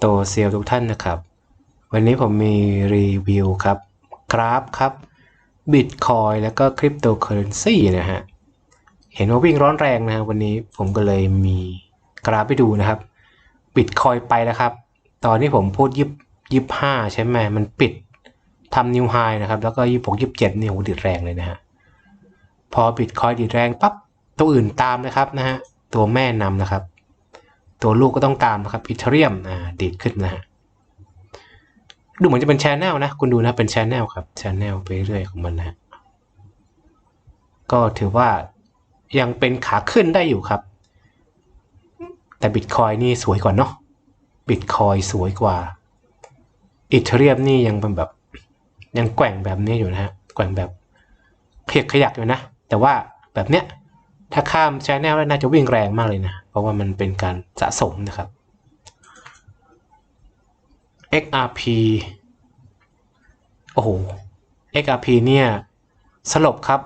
โตเซลล์ทุกท่านนะครับ วันนี้ผมมีรีวิวครับกราฟครับบิตคอยแล้วก็คริปโตเคอเรนซีนะฮะ เห็นว่าวิ่งร้อนแรงนะฮะวันนี้ผมก็เลยมีกราฟไปดูนะครับบิตคอยไปแล้วครับ ตอนที่ผมพูดยิบยิบห้าใช่ไหมมันปิดทำนิวไฮนะครับ แล้วก็ยี่หกยี่เจ็ดนี่โหดิดแรงเลยนะฮะ พอบิตคอยดิดแรงปั๊บตัวอื่นตามนะครับนะฮะตัวแม่นำนะครับ ตัวลูกก็ต้องตามนะครับอีเทเรียมอ่าดีดขึ้นนะฮะดูเหมือนจะเป็นชแนลนะ คุณดูนะเป็นชแนลครับชแนลไปเรื่อยของมันนะฮะก็ถือว่ายังเป็นขาขึ้นได้อยู่ครับ แต่บิตคอยนี่สวยกว่าเนาะบิตคอยสวยกว่าอีเทเรียมนี่ยังเป็นแบบ ยังแกว่งแบบนี้อยู่นะฮะแกว่งแบบเพียกขยักอยู่นะ แต่ว่าแบบเนี้ย ถ้าข้ามชแนลแล้น่าจะวิ่งแรงมากเลยนะ เพราะว่ามันเป็นการสะสมนะครับ XRP โอ้โห XRP เนี่ย สลบครับ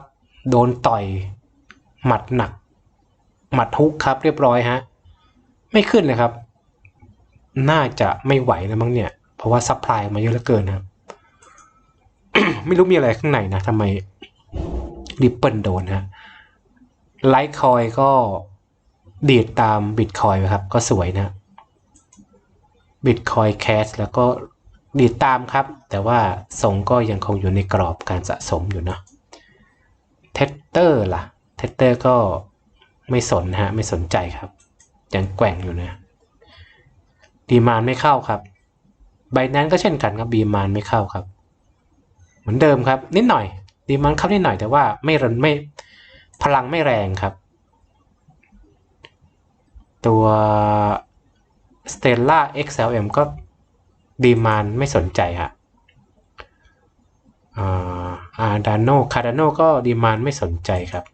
โดนต่อย หมัดหนัก หมัดฮุกครับเรียบร้อยฮะ ไม่ขึ้นเลยครับ น่าจะไม่ไหวแล้วมั้งเนี่ย เพราะว่าซัพพลายมาเยอะเหลือเกินครับ ไม่รู้มีอะไรข้างในนะทำไมริปเปิลโดนฮะ ไลท์คอยก็ดีดตามบิตคอยครับ ก็สวยนะบิตคอยแคสแล้วก็ดีดตามครับ แต่ว่าทรงก็ยังคงอยู่ในกรอบการสะสมอยู่เนาะเทสเตอร์ล่ะเทสเตอร์ก็ไม่สนฮะไม่สนใจครับ ยังแกว่งอยู่นะดีมานไม่เข้าครับใบนั้นก็เช่นกันครับบีมานไม่เข้าครับ เหมือนเดิมครับ นิดหน่อยดีมานเข้านิดหน่อยแต่ว่าไม่รันไม่ พลังไม่แรงครับ ตัว Stella XLM ก็ดีมานไม่สนใจฮะอาร์ดานโนคาร์ดานโนก็ดีมานไม่สนใจครับ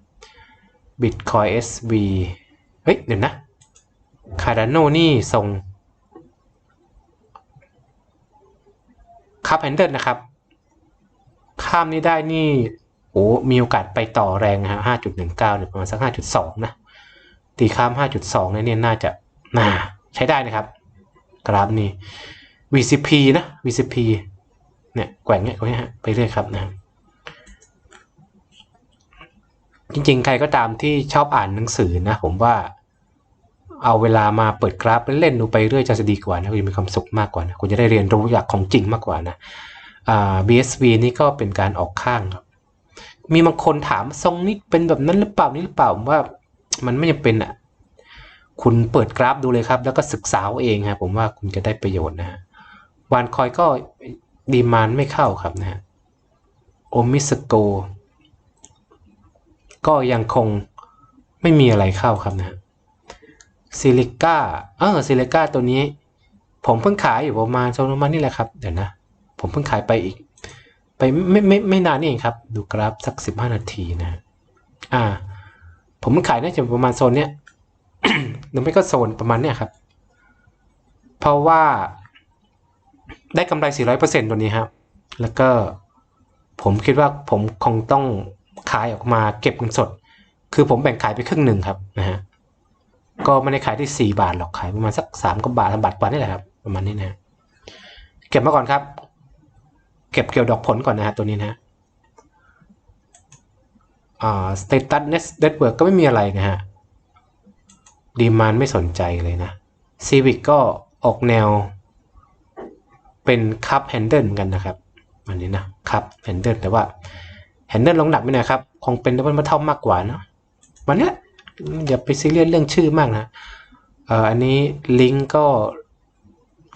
Bitcoin SV เฮ้ย เดี๋ยวนะคาร์ดานโนนี่ส่งคับแฮนเดิลนะครับ ข้ามนี้ได้นี่ โอ้มีโอกาสไปต่อแรงนะฮะห้าจุดหนึ่งเก้าเนี่ยประมาณสักห้าจุดสองนะตีข้ามห้าจุดสองเนี่ยน่าจะน่าใช้ได้นะครับ กราฟนี้ VCP นะ VCP เนี่ยแกว่งเนี่ยฮะไปเรื่อยครับนะจริงๆ ใครก็ตามที่ชอบอ่านหนังสือนะ ผมว่าเอาเวลามาเปิดกราฟเล่นดูไปเรื่อยจะดีกว่านะคุณจะมีความสุขมากกว่านะคุณจะได้เรียนรู้จากของจริงมากกว่านะ BSV นี่ก็เป็นการออกข้างครับ มีบางคนถามทรงนี้เป็นแบบนั้นหรือเปล่านี่หรือเปล่าผมว่า มันไม่จำเป็นอะ คุณเปิดกราฟดูเลยครับ แล้วก็ศึกษาเองครับผมว่าคุณจะได้ประโยชน์นะฮะวานคอยก็ดีมานไม่เข้าครับนะฮะโอมิสโก ก็ยังคงไม่มีอะไรเข้าครับนะฮะซิลิก้าเออซิลิก้าตัวนี้ ผมเพิ่งขายอยู่ประมาณโซนมานี่แหละครับ เดี๋ยวนะ ผมเพิ่งขายไปอีก ไปไม่ไม่ไม่นานนี่เองครับ ดูกราฟสักสิบห้านาทีนะ อ่า ผมขายน่าจะประมาณโซนเนี้ยหรือไม่ก็โซนประมาณเนี้ยครับ เพราะว่าได้กำไร 400%ตัวนี้ครับ แล้วก็ผมคิดว่าผมคงต้องขายออกมาเก็บเงินสด คือผมแบ่งขายไปครึ่งหนึ่งครับนะฮะ ก็ไม่ได้ขายที่ 4 บาทหรอก ขายประมาณสัก3กว่าบาทสบาทกว่านี่แหละครับ ประมาณนี้นะ เก็บมาก่อนครับ เก็บเกี่ยวดอกผลก่อนนะฮะตัวนี้นะอ่า status network ก็ไม่มีอะไรนะฮะดีมานไม่สนใจเลยนะ Civic ก็ออกแนว เป็นคัพแฮนเดิลเหมือนกันนะครับอันนี้นะคัพแฮนเดิลแต่ว่าแฮนเดิลลงหนักไม่นะครับ คงเป็นดับเบิลมาเท่ามากกว่าเนาะวันนี้อย่าไปซีเรียสเรื่องชื่อมากนะเอ่ออันนี้ลิงก์ก็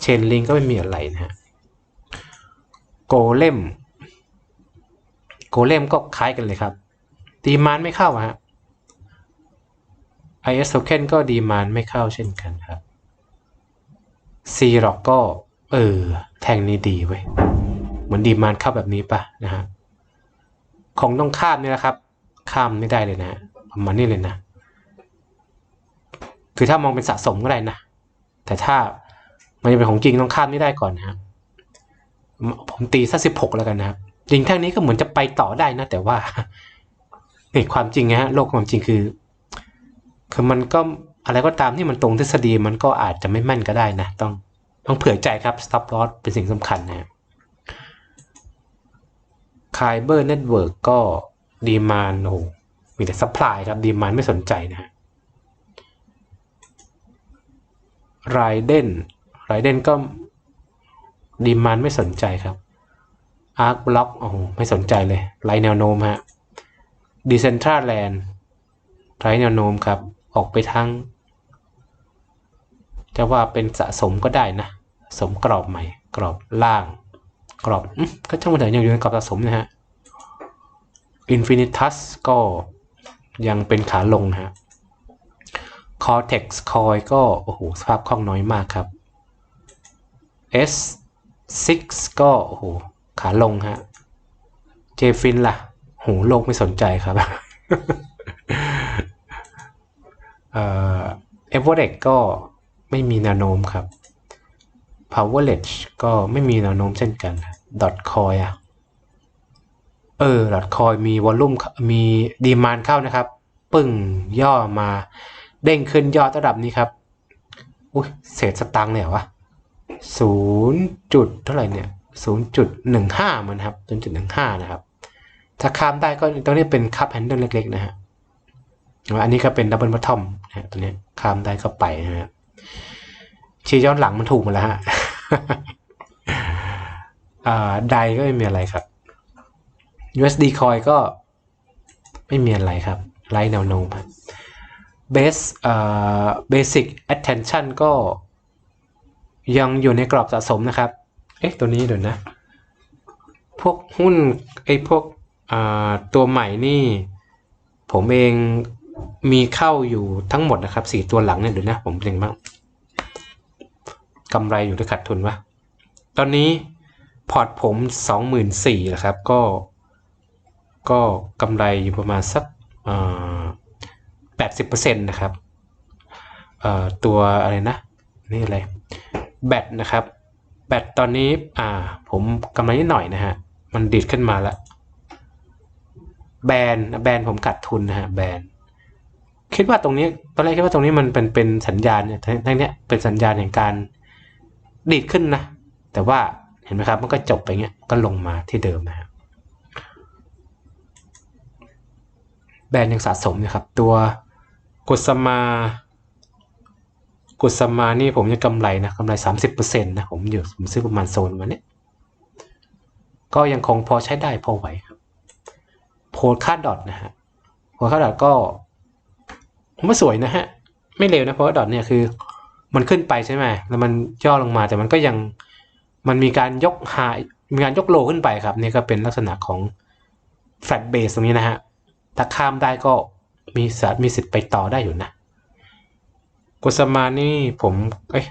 เชนลิงก์ก็ไม่มีอะไรนะฮะ เลมโกเลมก็คล้ายกันเลยครับ ดีมานไม่เข้าฮะ IS token ก็ดีมานไม่เข้าเช่นกันครับ C หรอกก็ เออ แทงนี้ดีเว้ย เหมือนดีมานเข้าแบบนี้ปะนะฮะคงต้องข้ามนี่แหละครับ ข้ามไม่ได้เลยนะประมาณนี้เลยนะ คือถ้ามองเป็นสะสมก็ได้นะ แต่ถ้ามันจะเป็นของจริงต้องข้ามไม่ได้ก่อนนะครับ ผมตีสักสิบหกแล้วกันนะครับจริงแท่งนี้ก็เหมือนจะไปต่อได้นะ แต่ว่านี่ความจริงนะฮะโลกความจริงคือ คือมันก็อะไรก็ตามที่มันตรงทฤษฎีมันก็อาจจะไม่แม่นก็ได้นะ ต้องต้องเผื่อใจครับ stop loss เป็นสิ่งสำคัญนะคายเบอร์เน็ตเวิร์กก็ดีมานโอ้มีแต่ซัพพลายครับดีมานไม่สนใจนะฮะไรเดนไรเดนก็ ดีมานไม่สนใจครับอาร์คบล็อกโอ้โหไม่สนใจเลยไรแนวโน้มฮะดิเซนทราแลนด์ไรแนวโน้มครับ ออกไปทางจะว่าเป็นสะสมก็ได้นะ สมกรอบใหม่ กรอบล่าง กรอบก็ช่างมันเถอะยังอยู่ในกรอบสะสมนะฮะ Infinitus ก็ยังเป็นขาลงนะฮะ Cortex Coin ก็ โอ้โห สภาพคล่องน้อยมากครับ S6 ก็โอ้โหขาลงฮะ JFIN ล่ะโหโลกไม่สนใจครับ เอ่อ Everex ก็ไม่มีแนวโน้มครับ Powerledge ก็ไม่มีแนวโน้มเช่นกัน Dot Coin อะเออ Dot Coin มีวอลลุ่มมีดีมานเข้านะครับ ปึ้งย่อมา เด้งขึ้นยอดระดับนี้ครับ อุ้ยเศษสตังค์เลยวะ ศูนย์จุดเท่าไหร่เนี่ยศูนย์จุดหนึ่งห้ามันครับศูนย์จุดหนึ่งห้านะครับ ถ้าข้ามได้ก็ตรงนี้เป็นคัพแฮนเดิลเล็ก ๆ นะฮะอันนี้ก็เป็นดับเบิลบัตทอมนะฮะตัวนี้ข้ามได้ก็ไปนะฮะชี้ย้อนหลังมันถูกหมาแล้วฮะไดก็ไม่มีอะไรครับ USD coin ก็ไม่มีอะไรครับไร้แนวโน้มครับ base อ่า basic attention ก็ ยังอยู่ในกรอบสะสมนะครับ เอ๊ะ ตัวนี้เดี๋ยวนะ พวกหุ้นไอ้พวกตัวใหม่นี่ ผมเองมีเข้าอยู่ทั้งหมดนะครับสี่ตัวหลังเนี่ยเดี๋ยวนะผมเล็งบ้างกำไรอยู่หรือขาดทุนวะ ตอนนี้พอร์ตผมสองหมื่นสี่นะครับ ก็ ก็กำไรอยู่ประมาณสักแปดสิบเปอร์เซ็นต์นะครับตัวอะไรนะ นี่อะไร แบตนะครับ แบตตอนนี้อ่าผมกำไรนิดหน่อยนะฮะ มันดีดขึ้นมาแล้วแบรนด์แบรนด์ผมขาดทุนนะฮะแบรนด์คิดว่าตรงนี้ตอนแรกคิดว่าตรงนี้มันเป็นเป็นสัญญาณเนี่ยทั้งเนี้ยเป็นสัญญาณแห่งการดีดขึ้นนะ แต่ว่าเห็นไหมครับมันก็จบไปเงี้ยก็ลงมาที่เดิมนะฮะแบรนด์ยังสะสมนะครับ ตัวกุสมา กุสมานี่ผมยังกำไรนะกำไร 30%นะผมอยู่ผมซื้อประมาณโซนมาเนี้ยก็ยังคงพอใช้ได้พอไหวครับ โพลค่าดอทนะฮะโพลค่าดอทก็ ผมว่าสวยนะฮะ ไม่เร็วนะเพราะว่าดอทเนี่ยคือ มันขึ้นไปใช่ไหมแล้วมันย่อลงมาแต่มันก็ยังมันมีการยกหามีการยกโลขึ้นไปครับนี่ก็เป็นลักษณะของแฟลตเบสตรงนี้นะฮะถ้าข้ามได้ก็มีสิทธิ์มีสิทธิ์ไปต่อได้อยู่นะ กุสมานี่ผมเอ้ย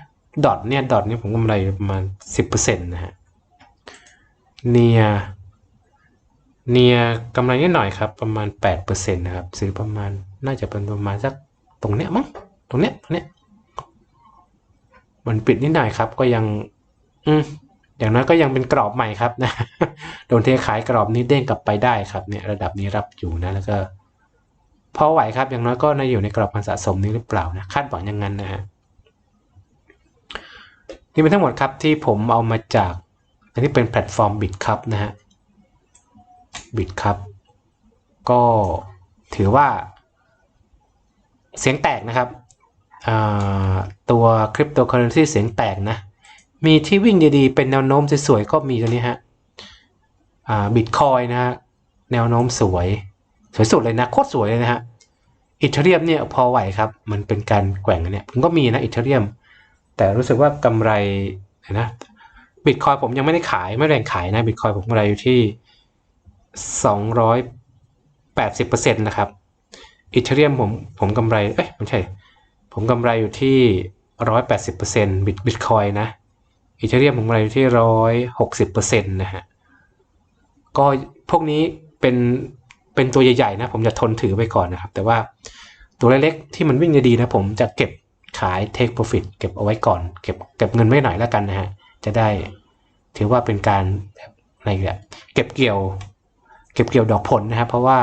ดอทเนี่ยดอทนี่ผมกำไรประมาณสิบเปอร์เซ็นต์นะฮะเนียเนียกำไรนิดหน่อยครับ ประมาณแปดเปอร์เซ็นต์นะครับ ซื้อประมาณน่าจะเป็นประมาณสักตรงเนี้ยมั้งตรงเนี้ยตรงเนี้ยมันปิดนิดหน่อยครับ ก็ยัง อืมอย่างน้อยก็ยังเป็นกรอบใหม่ครับนะโดนเทขายกรอบนี้เด้งกลับไปได้ครับเนี่ยระดับนี้รับอยู่นะแล้วก็ พอไหวครับ อย่างน้อยก็ในอยู่ในกรอบการสะสมนี้หรือเปล่านะคาดหวังอย่างนั้นนะฮะนี่เป็นทั้งหมดครับที่ผมเอามาจากอันนี้เป็นแพลตฟอร์มบิตครับนะฮะบิตครับก็ถือว่า เสียงแตกนะครับตัวคริปโตเคอเรนซีเสียงแตกนะ มีที่วิ่งดีๆ เป็นแนวโน้มสวยๆก็มีตัวนี้ฮะบิตคอยนะฮะแนวโน้มสวย สวยสุดเลยนะโคตรสวยเลยนะฮะอิตาเรียมเนี่ยพอไหวครับ มันเป็นการแกว่งเนี่ยผมก็มีนะอิตาเรียม แต่รู้สึกว่ากำไรนะบิตคอยผมยังไม่ได้ขายไม่แรงขายนะบิตคอยผมกำไรอยู่ที่สองร้อยแปดสิบเปอร์เซ็นต์นะครับอิตาเรียมผมผมกำไรเอ้ยไม่ใช่ ผมกำไรอยู่ที่ร้อยแปดสิบเปอร์เซ็นต์บิตบิตคอยนะอีเทเรียมผมกำไรอยู่ที่ร้อยหกสิบเปอร์เซ็นต์นะฮะก็พวกนี้เป็น เป็นตัวใหญ่ๆนะผมจะทนถือไปก่อนนะครับ แต่ว่าตัวเล็กๆที่มันวิ่งดีๆนะผมจะเก็บขาย take profit เก็บเอาไว้ก่อน เก็บเก็บเงินไว้หน่อยแล้วกันนะฮะจะได้ถือว่าเป็นการอะไรอะเก็บเกี่ยว เก็บเกี่ยวดอกผลนะครับ เพราะว่า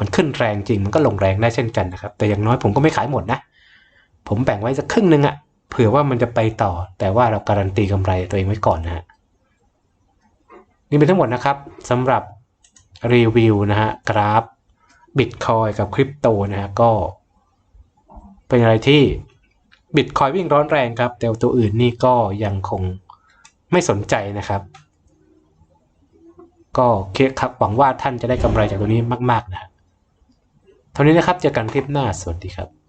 มันขึ้นแรงจริงมันก็ลงแรงได้เช่นกันนะครับ แต่อย่างน้อยผมก็ไม่ขายหมดนะ ผมแบ่งไว้สักครึ่งหนึ่งอะเผื่อว่ามันจะไปต่อ แต่ว่าเราการันตีกำไรตัวเองไว้ก่อนนะฮะนี่เป็นทั้งหมดนะครับสำหรับ รีวิวนะฮะกราฟบิตคอยกับคริปโตนะฮะก็ เป็นอะไรที่บิตคอยวิ่งร้อนแรงครับ แต่ตัวอื่นนี่ก็ยังคงไม่สนใจนะครับ ก็เคิดครับหวังว่าท่านจะได้กำไรจากตัวนี้มาก ๆ นะเท่านี้นะครับเจอกันคลิปหน้าสวัสดีครับ